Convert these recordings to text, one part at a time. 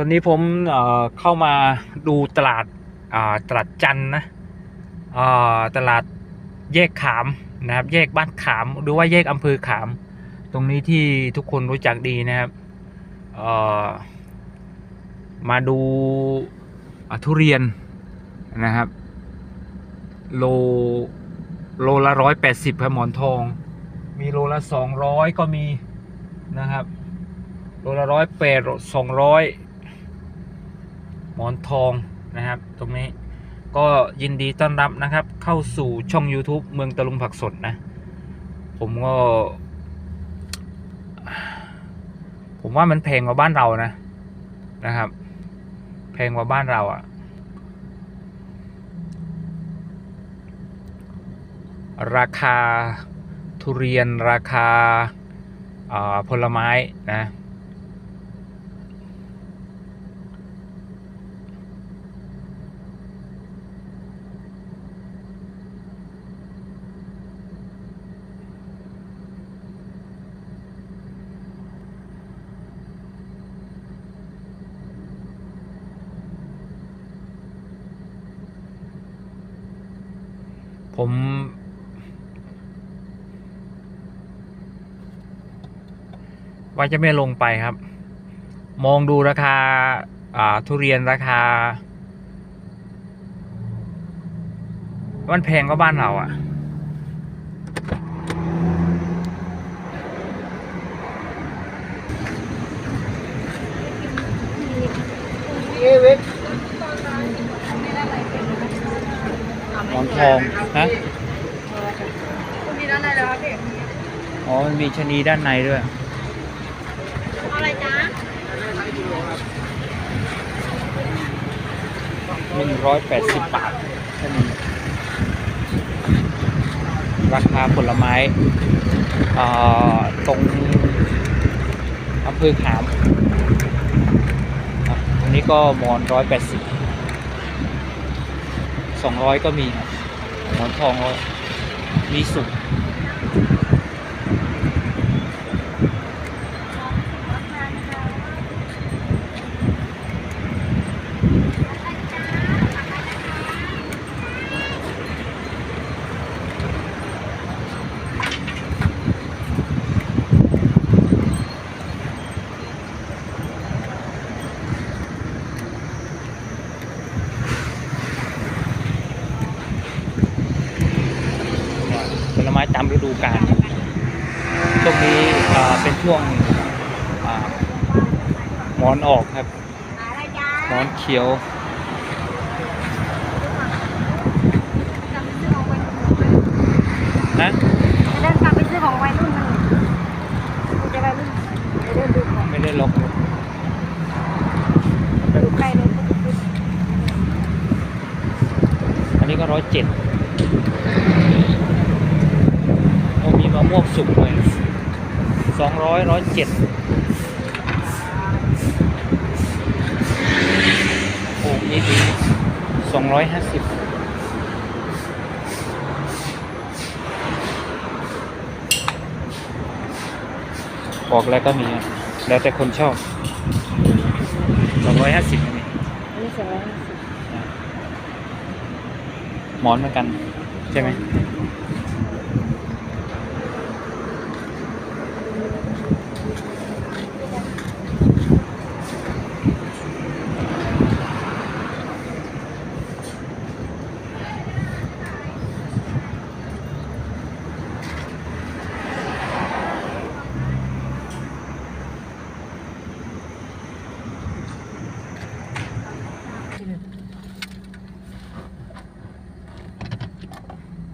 อนนี้ผมเเข้ามาดูตลาดาตลาดจันนะตลาดแยกขามนะครับ แยกบ้านขามหรือว่าแยกอำเภอขาม ตรงนี้ที่ทุกคนรู้จักดีนะครับมาดูทุเรียนนะครับ โลโลละร้อยแปดสิบครับหมอนทอง มีโลละสองร้อยก็มีนะครับโลละร้อยแปดสองร้อย หมอนทองนะครับ ตรงนี้ก็ยินดีต้อนรับนะครับ เข้าสู่ช่อง YouTube เมืองตะลุงผักสดนะ ผมก็ ผมว่ามันแพงกว่าบ้านเรานะนะครับ แพงกว่าบ้านเราอะ่ะ ราคาทุเรียนราคาอ่าผลไม้นะ ผมว่าจะไม่ลงไปครับ มองดูราคาอ่าทุเรียนราคา มันแพงกว่าบ้านเราอะ่ะหมอน ทองฮะคุณมีร้านอะไรแล้วครับพี่อ๋อมันมีชะนีด้านในด้วยเอาอะไรจ๊ะหนึ่งร้อยแปดสิบบาทชะนีราคาผลไม้อ่าตรงอำเภอขามครับอันนี้ก็หมอนร้อยแปดสิบสองร้อยก็มีครับ หมอนทองมีสุกามฤดูกาลช่วงนี้อ่าเป็นช่วงอ่าหมอนออกครับอะไรจ๊ะหมอนเขียวกลับไปซื้อของวัยรุ่นนะจะเดินกลับไปซื้อของวัยรุ่นมันกูจะวัยรุ่นจะเดินดูของไม่ได้ล็อกเลยดูใกล้เลยก็จะซื้ออันนี้ก็ร้อยเจ็ดโอ้ มีมะม่วงสุกเลยสองร้อยร้อยเจ็ดโอ้มีถึงสองร้อยห้าสิบบอกแล้วก็มีอะแล้วแต่คนชอบสองร้อยห้าสิบนี่อันนี้สองร้อยห้าสิบหมอนเหมือนกัน ใช่ไหม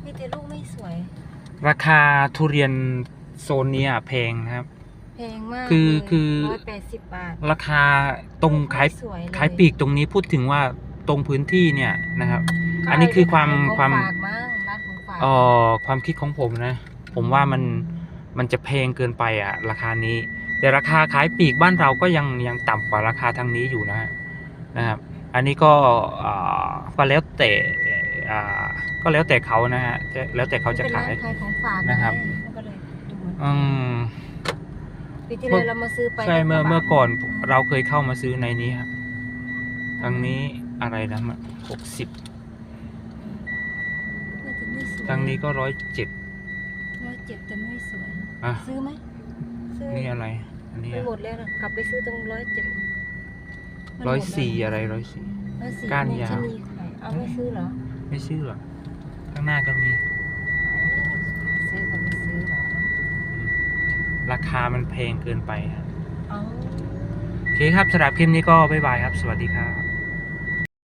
มีแต่ลูกไม่สวย ราคาทุเรียนโซนเนี้ยแพงนะครับ แพงมากคือคือ ร้อยแปดสิบบาท ราคาตรงขายสวยเลขายปลีกตรงนี้พูดถึงว่าตรงพื้นที่เนี่ยนะครับ อันนี้คือความขยความฝากมั้งร้านของฝากเอ่อความคิดของผมนะ ผมว่ามันมันจะแพงเกินไปอะราคานี้ แต่ราคาขายปลีกบ้านเราก็ยังยังต่ำกว่าราคาทางนี้อยู่นะฮะนะครับ อันนี้ก็อ่าก็แล้วแต่ อ่าก็แล้วแต่เขานะฮะแล้วแต่เขาจะเป็นขาร้ายนขายของฝากนะครับไงมันก็เลยดูเหมือนอืม ปีที่แล้วเรามาซื้อไปใช่เมื่อก็กระบะเมื่อก่อนเราเคยเข้ามาซื้อในนี้ครับทางนี้อะไรนะหกสิบน่าจะไม่สวยทางนี้ก็ร้อยเจ็ดร้อยเจ็ดแต่ไม่สวย อะ ซื้อไหมซื้อนี่อะไร อันนี้มันหมดแล้วนะกลับไปซื้อตรงร้อยเจ็ดร้อยสี่อะไรร้อยสี่ร้อยสี่ก้านยาว ชะนีขายเอาไม่ซื้อเหรอ ไม่ชื่อหรอข้างหน้าก็มี ซื้อก็ไม่ซื้อหรออืมราคามันแพงเกินไปครับ เอา โอเคครับสำหรับคลิปนี้ก็บ๊ายบายครับ สวัสดีครับ